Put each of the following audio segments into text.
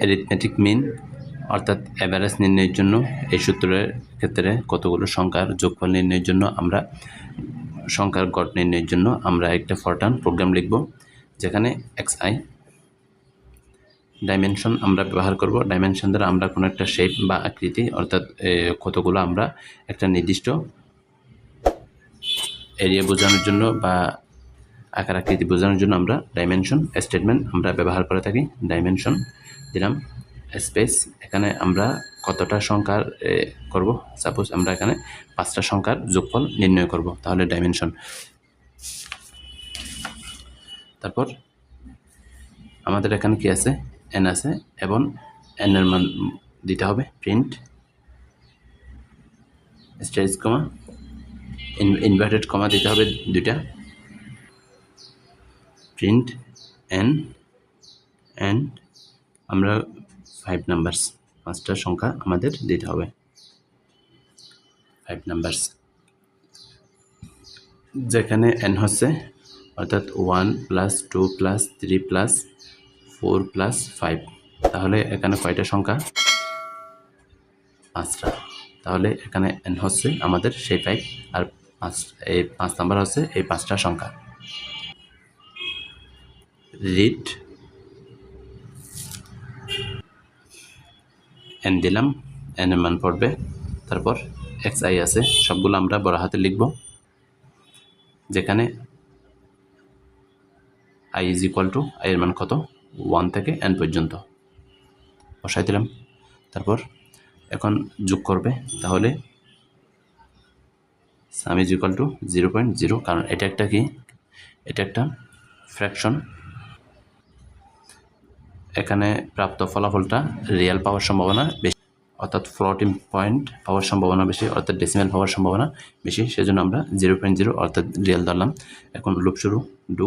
Arithmetic মিন অর্থাৎ average নির্ণয়ের জন্য এই সূত্রের ক্ষেত্রে কতগুলো সংখ্যার যোগফল নির্ণয়ের জন্য আমরা, সংখ্যার গড় নির্ণয়ের জন্য আমরা একটা ফরটান প্রোগ্রাম লিখব, যেখানে এক্স আই ডাইমেনশন আমরা ব্যবহার করব। ডাইমেনশন দ্বারা আমরা কোনো একটা শেপ বা আকৃতি, অর্থাৎ কতগুলো আমরা একটা নির্দিষ্ট এরিয়া বোঝানোর জন্য বা আকার আকৃতি বোঝানোর জন্য আমরা ডাইমেনশন স্টেটমেন্ট আমরা ব্যবহার করে থাকি। ডাইমেনশন দিলাম স্পেস এখানে আমরা কতটা সংখ্যার করব? সাপোজ আমরা এখানে পাঁচটা সংখ্যার যোগফল নির্ণয় করব, তাহলে ডাইমেনশন তারপর আমাদের এখানে কি আছে? এন আছে, এবং এন এর মান দিতে হবে print stage comma inverted comma দিতে হবে দুইটা। প্রিন্ট এন অ্যান্ড আমরা ফাইভ নাম্বারস পাঁচটা সংখ্যা আমাদের দিতে হবে। ফাইভ নাম্বারস যেখানে এন হচ্ছে, অর্থাৎ one plus two plus three plus four plus five তাহলে এখানে কয়টা সংখ্যা? পাঁচটা। তাহলে এখানে এন হচ্ছে আমাদের সেই ফাইভ আর পাঁচ, এই পাঁচ নাম্বার হচ্ছে এই পাঁচটা সংখ্যা। রিড এন দিলাম এন মান পড়বে। তারপর এক্স আই আছে, সবগুলো আমরা বড় হাতে লিখব। যেখানে I is equal to I এর মান কত? ওয়ান থেকে এন পর্যন্ত। বসাই দিলাম। তারপর এখন যোগ করবে, তাহলে sum is equal to zero point zero কারণ এটা একটা কি? এটা একটা ফ্র্যাকশন এখানে প্রাপ্ত ফলাফলটা রিয়েল পাওয়ার সম্ভাবনা বেশি, অর্থাৎ ফ্লোটিং পয়েন্ট পাওয়ার সম্ভাবনা বেশি, অর্থাৎ ডেসিমেল পাওয়ার সম্ভাবনা বেশি, সেজন্য আমরা জিরো পয়েন্ট জিরো অর্থাৎ রিয়েল ধরলাম। এখন লুপ শুরু ডু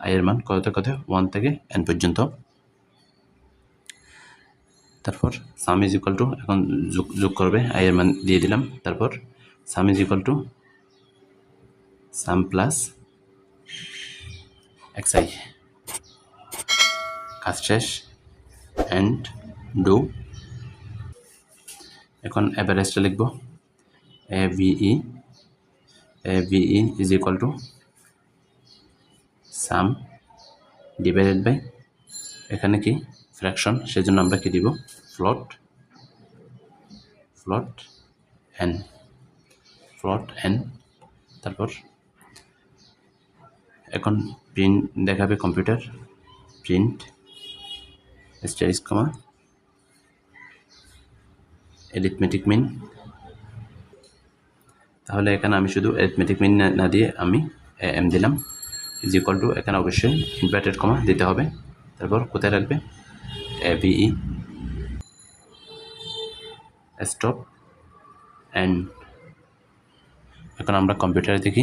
আয়ের মান কত কত ওয়ান থেকে এন পর্যন্ত। তারপর সাম ইজ ইকুয়াল টু এখন যোগ যোগ করবে আয়ের মান দিয়ে দিলাম। তারপর sum is equal to sum plus X I কাজ শেষ অ্যান্ড ডু এখন অ্যাভারেজটা লিখব A V A V is equal to sum divided by এখানে কি ফ্র্যাকশন সেজন্য আমরা কি দিব? ফ্লট ফ্লট এন ফ্লট এন তারপর এখন প্রিন্ট দেখাবে কম্পিউটার প্রিন্ট স্টাইস কমা অ্যারিথমেটিক মিন তাহলে এখানে আমি শুধু অ্যারিথমেটিক মিন না দিয়ে আমি এম দিলাম। ইজ ইকুয়াল টু এখানে অবশ্যই ইনভার্টেড কমা দিতে হবে। তারপর কোথায় রাখবে? এ ভিই স্টপ অ্যান্ড এখন আমরা কম্পিউটারে দেখি।